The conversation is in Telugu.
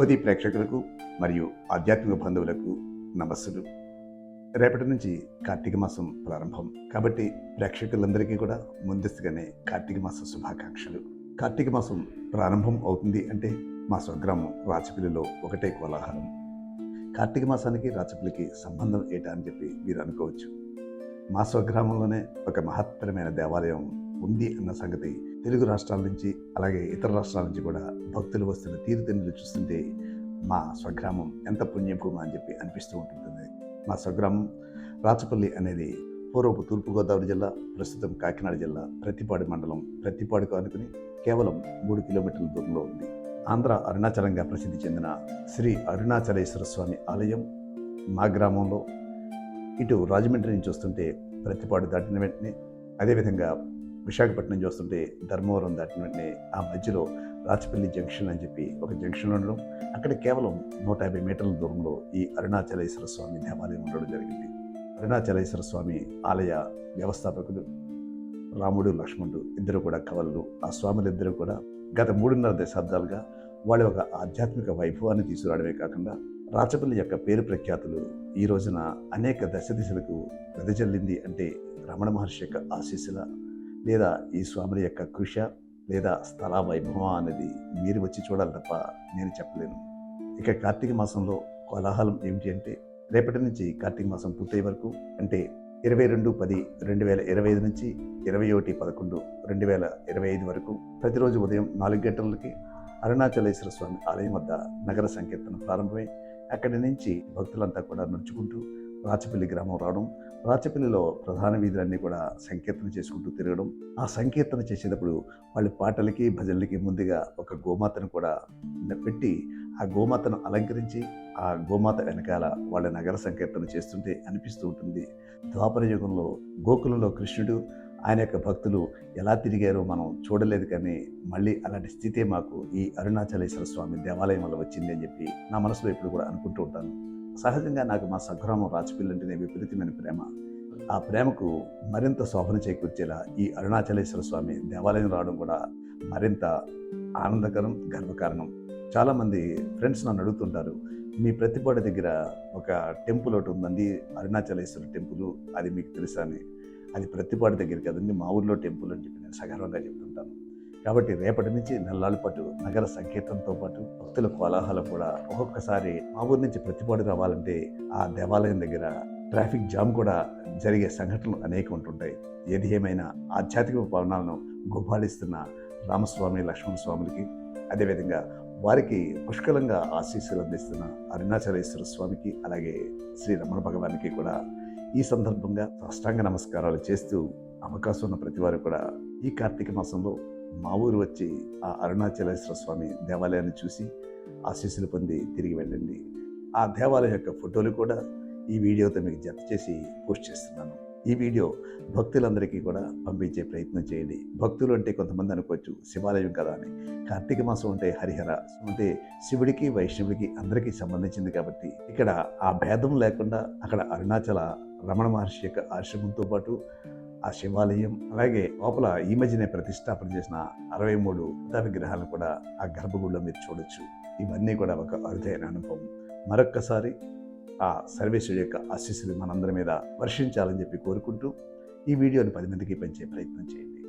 హోదీ ప్రేక్షకులకు మరియు ఆధ్యాత్మిక బంధువులకు నమస్సులు. రేపటి నుంచి కార్తీక మాసం ప్రారంభం. కాబట్టి ప్రేక్షకులందరికీ కూడా ముందస్తుగానే కార్తీక మాస శుభాకాంక్షలు. కార్తీక మాసం ప్రారంభం అవుతుంది అంటే మా స్వగ్రామం రాచపల్లిలో ఒకటే కోలాహలం. కార్తీక మాసానికి రాచపల్లికి సంబంధం ఏటా అని చెప్పి మీరు అనుకోవచ్చు. మా స్వగ్రామంలోనే ఒక మహత్తరమైన దేవాలయం ఉంది అన్న సంగతి తెలుగు రాష్ట్రాల నుంచి అలాగే ఇతర రాష్ట్రాల నుంచి కూడా భక్తులు వస్తున్న తీరుతెన్నులు చూస్తుంటే మా స్వగ్రామం ఎంత పుణ్యభూమా అని చెప్పి అనిపిస్తూ ఉంటుంది మా స్వగ్రామం రాచపల్లి అనేది పూర్వపు తూర్పుగోదావరి జిల్లా ప్రస్తుతం కాకినాడ జిల్లా ప్రతిపాడు మండలం ప్రతిపాడుకు అనుకుని కేవలం మూడు కిలోమీటర్ల దూరంలో ఉంది. ఆంధ్ర అరుణాచలంగా ప్రసిద్ధి చెందిన శ్రీ అరుణాచలేశ్వర స్వామి ఆలయం మా గ్రామంలో. ఇటు రాజమండ్రి నుంచి వస్తుంటే ప్రతిపాడు దాటిన వెంటనే అదేవిధంగా విశాఖపట్నం నుంచి వస్తుంటే ధర్మవరం దాటిన వెంటనే ఆ మధ్యలో రాచపల్లి జంక్షన్ అని చెప్పి ఒక జంక్షన్ ఉండడం. అక్కడ కేవలం నూట యాభై మీటర్ల దూరంలో ఈ అరుణాచలేశ్వర స్వామి దేవాలయం ఉండడం జరిగింది. అరుణాచలేశ్వర స్వామి ఆలయ వ్యవస్థాపకులు రాముడు లక్ష్మణుడు ఇద్దరు కూడా కవలలు. ఆ స్వాములిద్దరూ కూడా గత మూడున్నర దశాబ్దాలుగా వాళ్ళ ఒక ఆధ్యాత్మిక వైభవాన్ని తీసుకురావడమే కాకుండా రాచపల్లి యొక్క పేరు ప్రఖ్యాతులు ఈ రోజున అనేక దశ దిశలకు వెదజల్లింది అంటే రమణ మహర్షి యొక్క ఆశీస్సుల లేదా ఈ స్వామి యొక్క కృష లేదా స్థల వైభవం అనేది మీరు వచ్చి చూడాలి తప్ప నేను చెప్పలేను. ఇక కార్తీక మాసంలో కోలాహలం ఏమిటి అంటే రేపటి నుంచి కార్తీక మాసం పూర్తయ్యే వరకు అంటే ఇరవై రెండు పది రెండు వేల ఇరవై ఐదు నుంచి ఇరవై ఒకటి పదకొండు రెండు వేల ఇరవై ఐదు వరకు ప్రతిరోజు ఉదయం నాలుగు గంటలకి అరుణాచలేశ్వర స్వామి ఆలయం వద్ద నగర సంకీర్తన ప్రారంభమై అక్కడి నుంచి భక్తులంతా కూడా నడుచుకుంటూ రాచపల్లి గ్రామం రావడం రాచపల్లిలో ప్రధాన వీధులన్నీ కూడా సంకీర్తన చేసుకుంటూ తిరగడం. ఆ సంకీర్తన చేసేటప్పుడు వాళ్ళు పాటలకి భజనలకి ముందుగా ఒక గోమాతను కూడా పెట్టి ఆ గోమాతను అలంకరించి ఆ గోమాత వెనకాల వాళ్ళ నగర సంకీర్తన చేస్తుంటే అనిపిస్తూ ఉంటుంది. ద్వాపర యుగంలో గోకులంలో కృష్ణుడు ఆయన యొక్క భక్తులు ఎలా తిరిగారో మనం చూడలేదు కానీ మళ్ళీ అలాంటి స్థితే మాకు ఈ అరుణాచలేశ్వర స్వామి దేవాలయం వల్ల వచ్చింది అని చెప్పి నా మనసులో ఎప్పుడు కూడా అనుకుంటూ ఉంటాను. సహజంగా నాకు మా సగ్రామం రాజపిల్లంటేనే విపరీతమైన ప్రేమ. ఆ ప్రేమకు మరింత శోభన చేకూర్చేలా ఈ అరుణాచలేశ్వర స్వామి దేవాలయం రావడం కూడా మరింత ఆనందకరం గర్వకారణం. చాలామంది ఫ్రెండ్స్ నన్ను అడుగుతుంటారు మీ ప్రతిపాడ దగ్గర ఒక టెంపుల్ ఒకటి ఉందండి అరుణాచలేశ్వర టెంపుల్ అది మీకు తెలుసా? అని. అది ప్రతిపాడు దగ్గర కదండి మా ఊర్లో టెంపుల్ అని చెప్పి నేను సగర్వంగా చెప్తుంటాను. కాబట్టి రేపటి నుంచి నెలల పాటు నగర సంకేతంతో పాటు భక్తుల కోలాహలం కూడా ఒక్కొక్కసారి మా ఊరి నుంచి ప్రతిపాడు రావాలంటే ఆ దేవాలయం దగ్గర ట్రాఫిక్ జామ్ కూడా జరిగే సంఘటనలు అనేక ఉంటుంటాయి. ఏది ఏమైనా ఆధ్యాత్మిక పవనాలను గుబాళిస్తున్న రామస్వామి లక్ష్మణ స్వాములకి అదేవిధంగా వారికి పుష్కలంగా ఆశీస్సులు అందిస్తున్న అరుణాచలేశ్వర స్వామికి అలాగే శ్రీ రమణ భగవానికి కూడా ఈ సందర్భంగా సాష్టాంగ నమస్కారాలు చేస్తూ అవకాశం ఉన్న ప్రతి వారు కూడా ఈ కార్తీక మాసంలో మా ఊరు వచ్చి ఆ అరుణాచలేశ్వర స్వామి దేవాలయాన్ని చూసి ఆశీస్సులు పొంది తిరిగి వెళ్ళండి. ఆ దేవాలయం యొక్క ఫోటోలు కూడా ఈ వీడియోతో మీకు జత చేసి పోస్ట్ చేస్తున్నాను. ఈ వీడియో భక్తులందరికీ కూడా పంపించే ప్రయత్నం చేయండి. భక్తులు అంటే కొంతమంది అనుకోవచ్చు శివాలయం కదా అని. కార్తీక మాసం అంటే హరిహర అంటే శివుడికి వైష్ణవుడికి అందరికీ సంబంధించింది కాబట్టి ఇక్కడ ఆ భేదం లేకుండా అక్కడ అరుణాచల రమణ మహర్షి యొక్క ఆశ్రమంతో పాటు ఆ శివాలయం అలాగే లోపల ఈ మధ్యనే ప్రతిష్టాపన చేసిన అరవై మూడు విగ్రహాలను కూడా ఆ గర్భగుడిలో మీరు చూడొచ్చు. ఇవన్నీ కూడా ఒక అరుదైన అనుభవం. మరొక్కసారి ఆ సర్వేశ్వరుడు యొక్క ఆశీస్సులు మనందరి మీద వర్షించాలని చెప్పి కోరుకుంటూ ఈ వీడియోని పది మందికి పెంచే ప్రయత్నం చేయండి.